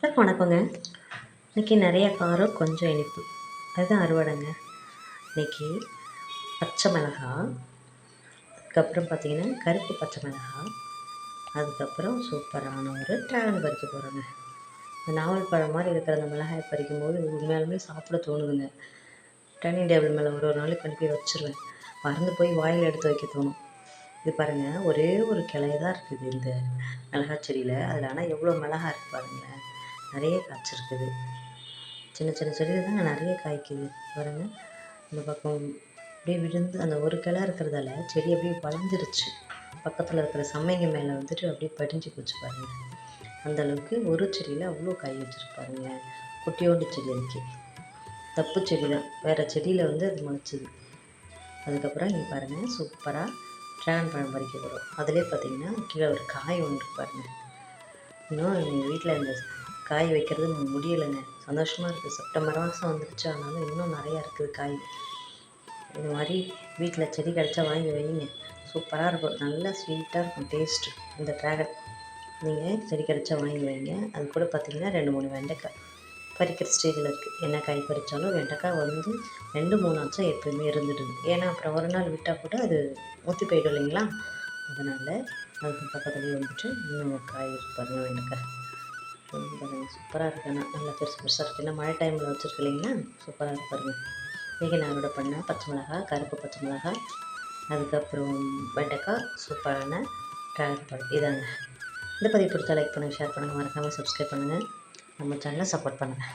எல்லாருக்கும் வணக்கங்க. இன்றைக்கி நிறைய காரம் கொஞ்சம் இனிப்பு. அதுதான் அறுவடைங்க. இன்றைக்கி பச்சை மிளகாய் அதுக்கப்புறம் பார்த்திங்கன்னா கருப்பு பச்சை மிளகாய் அதுக்கப்புறம் சூப்பரான ஒரு ட்ராகன் பறிக்க போகிறோங்க இந்த நாவல் பழம் மாதிரி இருக்கிற அந்த மிளகாய் பறிக்கும் போது உண்மையாலுமே சாப்பிட தோணுதுங்க. டைனிங் டேபிள் மேலே ஒரு ஒரு நாளைக்கு கொண்டு போய் வச்சுருவேன். மறந்து போய் வாயில் எடுத்து வைக்க தோணும். இது பாருங்கள் ஒரே ஒரு கிளைய தான் இருக்குது இந்த மிளகாய் செடியில். அதில் ஆனால் எவ்வளோ மிளகாய் இருக்குது பாருங்களேன். நிறைய காய்ச்சிருக்குது. சின்ன சின்ன செடியில் தாங்க நிறைய காய்க்குது. பாருங்கள் இந்த பக்கம் அப்படியே விழுந்து அந்த ஒரு கிளை இருக்கிறதால செடி அப்படியே வளர்ந்துருச்சு. பக்கத்தில் இருக்கிற சமைங்க மேலே வந்துட்டு அப்படியே படிஞ்சு போச்சு பாருங்கள் அந்த அளவுக்கு ஒரு செடியில் அவ்வளோ காய் வச்சுருப்பாருங்க குட்டியோண்டு செடி இருக்கு தப்பு செடி தான் வேறு செடியில் வந்து அது முளைச்சிது. அதுக்கப்புறம் இங்கே பாருங்கள் சூப்பராக ட்ராகன் பழம் பறிக்க போகிறோம் அதிலே பார்த்தீங்கன்னா கீழே ஒரு காய் ஒன்று பாருங்கள் இன்னும் எங்கள் வீட்டில் இந்த காய் வைக்கிறது முடியலைங்க. சந்தோஷமாக இருக்குது செப்டம்பர் மாதம் வந்துருச்சு. ஆனாலும் இன்னும் நிறையா இருக்குது காய். இது மாதிரி வீட்டில் செடி கிடச்சா வாங்கி வைங்க. சூப்பராக இருக்கும். நல்லா ஸ்வீட்டாக இருக்கும். டேஸ்ட்டு இந்த ட்ராகன் நீங்கள் செடி கிடச்சா வாங்கி வைங்க. அது கூட பார்த்தீங்கன்னா ரெண்டு மூணு வெண்டைக்காய் பறிக்கிற ஸ்டேஜில் இருக்குது என்ன காய் பறித்தாலும் வெண்டைக்காய் வந்து ரெண்டு மூணு ஆச்சும் எப்போயுமே இருந்துடுது. ஏன்னா அப்புறம் ஒரு நாள் விட்டால் கூட அது ஊற்றி போயிடும் இல்லைங்களா? அதனால் அதுக்கு பக்கத்துலேயே வந்துட்டு இன்னும் காய் இருக்கு வெண்டைக்காய் பாருங்கள் சூப்பராக இருக்கு. நல்லா பெருசு பெருசாக இருக்குது ஏன்னா மழை டைமில் வச்சுருக்கு இல்லைங்களா? சூப்பராக இருக்கு பாருங்கள் இன்றைக்கி நான் அறுவடை பண்ணேன் பச்சை மிளகா கருப்பு பச்சை மிளகாய் அதுக்கப்புறம் வெண்டைக்காய் சூப்பரான ட்ராகன் பழம் இதாங்க. இந்த பதிவு பிடிச்சா லைக் பண்ணுங்கள் ஷேர் பண்ணுங்கள் மறக்காமல் சப்ஸ்கிரைப் பண்ணுங்கள் நம்ம சேனலை சப்போர்ட் பண்ணுங்கள்